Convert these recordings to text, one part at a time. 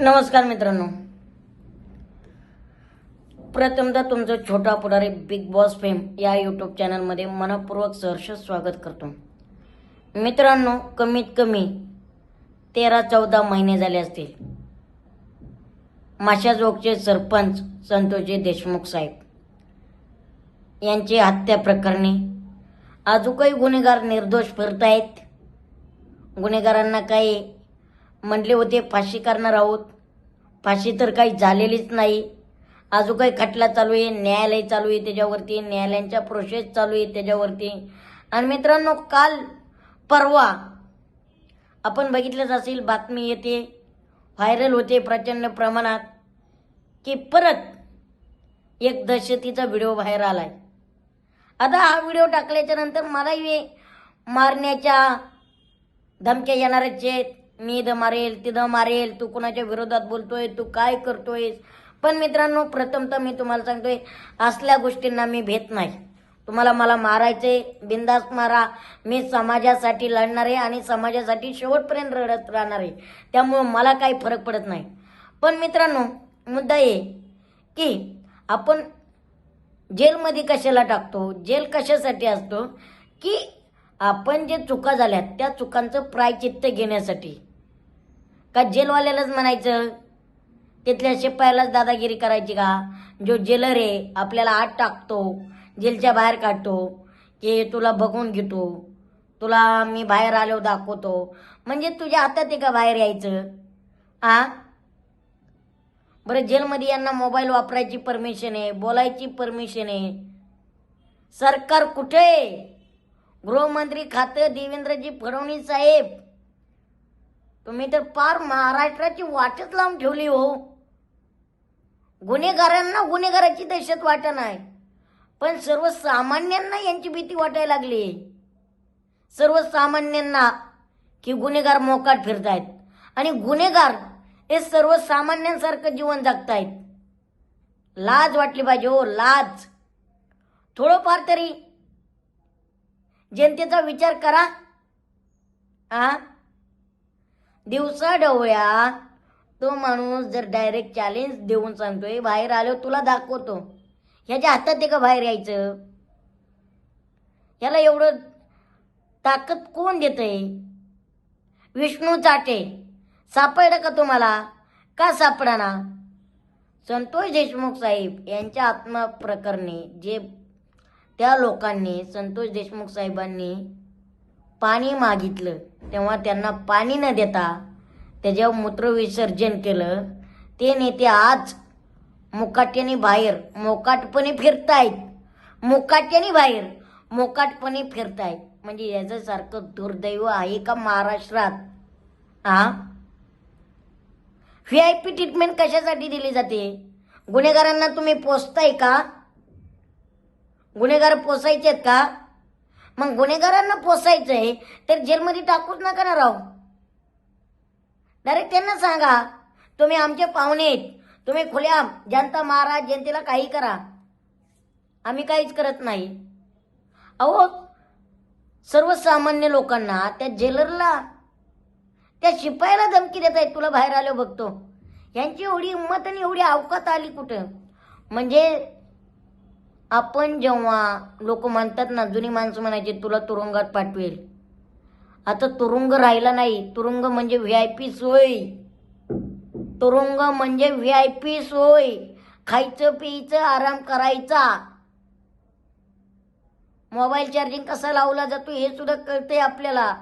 नमस्कार मित्रांनो. प्रथमदा तुमचं छोटा पुढारी बिग बॉस फेम या यूट्यूब चॅनलमध्ये मनपूर्वक सहर्ष स्वागत करतो. मित्रांनो कमीत कमी तेरा चौदा महिने झाले असतील. माशाजोगचे सरपंच संतोषजी देशमुख साहेब. यांची हत्या प्रकरणी काही गुन्हेगार निर्दोष फिरतायत. गुन्हेगारांना काही म्हणले होते फाशी करणार आहोत. फाशी तर काही झालेलीच नाही. अजून काही खटला चालू आहे न्यायालय चालू आहे त्याच्यावरती न्यायालयांच्या प्रोसेस चालू आहे त्याच्यावरती. आणि मित्रांनो काल परवा आपण बघितलंच असेल बातमी येते व्हायरल होते प्रचंड प्रमाणात की परत एक दहशतीचा व्हिडिओ बाहेर आलाय. आता हा व्हिडिओ टाकल्याच्या नंतर मलाही मारण्याच्या धमक्या येणारच आहेत. मी इथं मारेल तिथं मारेल तू कुणाच्या विरोधात बोलतोय तू काय करतोय पण मित्रांनो प्रथमतः मी तुम्हाला सांगतोय असल्या गोष्टींना मी भेट नाही. तुम्हाला मला मारायचे बिंदास मारा. मी समाजासाठी लढणार आहे आणि समाजासाठी शेवटपर्यंत रडत राहणार आहे. त्यामुळं मला काही फरक पडत नाही. पण मित्रांनो मुद्दा ये की आपण जेलमध्ये कशाला टाकतो? जेल कशासाठी असतो? की आपण जे चुका झाल्यात त्या चुकांचं प्रायचित्त घेण्यासाठी. का जेलवाल्यालाच म्हणायचं? तिथल्या शिपायालाच दादागिरी करायची का? जो जेलर आहे आपल्याला आत टाकतो जेलच्या बाहेर काढतो की तुला बघून घेतो तुला मी बाहेर आलो दाखवतो. म्हणजे तुझ्या हातात आहे का बाहेर यायचं? आ? बरं जेलमध्ये यांना मोबाईल वापरायची परमिशन आहे बोलायची परमिशन आहे. सरकार कुठे आहे? गृहमंत्री खातं देवेंद्रजी फडणवीस साहेब. तुम्ही तर पार महाराष्ट्राची वाटच लावून ठेवली हो. गुन्हेगारांना गुन्हेगाराची दहशत वाटत नाही. पण सर्वसामान्यांना यांची भीती वाटायला लागली. सर्वसामान्यांना की गुन्हेगार मोकाट फिरतायत. आणि गुन्हेगार हे सर्वसामान्यांसारखं जीवन जगतायत. लाज वाटली पाहिजे हो लाज. थोडंफार तरी जनतेचा विचार करा. आ? दिवसा डवळ्या तो माणूस जर डायरेक्ट चॅलेंज देऊन सांगतोय बाहेर आलो तुला दाखवतो. ह्याच्या हातात आहे का बाहेर यायचं? ह्याला एवढं ताकद कोण देतंय? विष्णू चाटे सापडलं का तुम्हाला? का सापडाना? संतोष देशमुख साहेब यांच्या आत्मप्रकरणी जे त्या लोकांनी संतोष देशमुख साहेबांनी पाणी मागितलं. तेव्हा त्यांना पाणी न देता त्याच्यावर मूत्रविसर्जन केलं. ते नेते आज मुकाट्याने बाहेर मोकाटपणे फिरतायत. मुकाट्याने बाहेर मोकाटपणे फिरतायत. म्हणजे याच्यासारखं दुर्दैव आहे का महाराष्ट्रात? हा? व्ही आय पी ट्रीटमेंट कशासाठी दिली जाते? गुन्हेगारांना तुम्ही पोचताय का? गुन्हेगार पोसायचे आहेत का? मग गुन्हेगारांना पोसायचंय तर जेलमध्ये टाकूच नका ना राव. डायरेक्ट त्यांना सांगा तुम्ही आमचे पाहुणे आहेत तुम्ही खुल्या जनता महाराज जनतेला काही करा. आम्ही काहीच करत नाही. अहो सर्वसामान्य लोकांना त्या जेलरला त्या शिपायाला धमकी देत आहेत तुला बाहेर आलो बघतो. यांची एवढी हिंमत आणि एवढी अवकात आली कुठं? म्हणजे आपण जेव्हा लोक म्हणतात ना जुनी माणसं म्हणायची तुला तुरुंगात पाठवेल. आता तुरुंग राहिला नाही. तुरुंग म्हणजे व्ही आय पी सोय. तुरुंग म्हणजे व्ही आय पी सोय. खायचं प्यायचं आराम करायचा. मोबाईल चार्जिंग कसा लावला जातो हे सुद्धा कळतंय आपल्याला.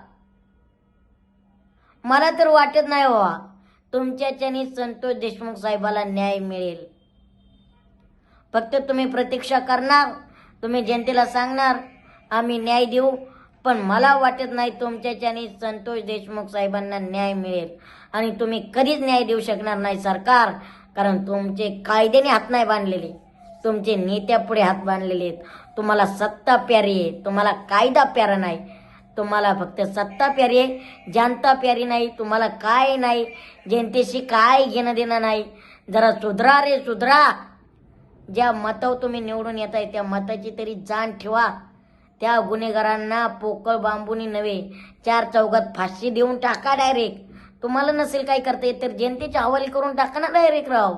मला तर वाटत नाही बाबा तुमच्याच्यानी संतोष देशमुख साहेबाला न्याय मिळेल. फक्त तुम्ही प्रतीक्षा करणार तुम्ही जनतेला सांगणार आम्ही न्याय देऊ. पण मला वाटत नाही तुमच्याच्यानी संतोष देशमुख साहेबांना न्याय मिळेल. आणि तुम्ही कधीच न्याय देऊ शकणार नाही सरकार कारण तुमचे कायद्याने हात नाही बांधलेले. तुमचे नेत्यापुढे हात बांधलेले आहेत. तुम्हाला सत्ता प्यारी आहे. तुम्हाला कायदा प्यारा नाही. तुम्हाला फक्त सत्ता प्यारी आहे. जनता प्यारी नाही. तुम्हाला काय नाही. जनतेशी काय घेणं देणं नाही. जरा सुधरा रे सुधरा. ज्या मतावर तुम्ही निवडून येत आहे त्या मताची तरी जाण ठेवा. त्या गुन्हेगारांना पोकळ बांबूनी नव्हे चार चौघात फाशी देऊन टाका डायरेक्ट तुम्हाला नसेल काय करता येत तर जनतेच्या हवाली करून टाका ना डायरेक्ट राव.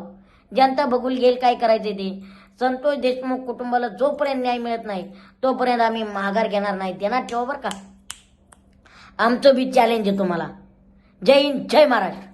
जनता बघून घेईल काय करायचे ते. संतोष देशमुख कुटुंबाला जोपर्यंत न्याय मिळत नाही तोपर्यंत आम्ही माघार घेणार नाही. देणार ठेवा बरं का. आमचं बी चॅलेंज आहे तुम्हाला. जय हिंद जय महाराष्ट्र.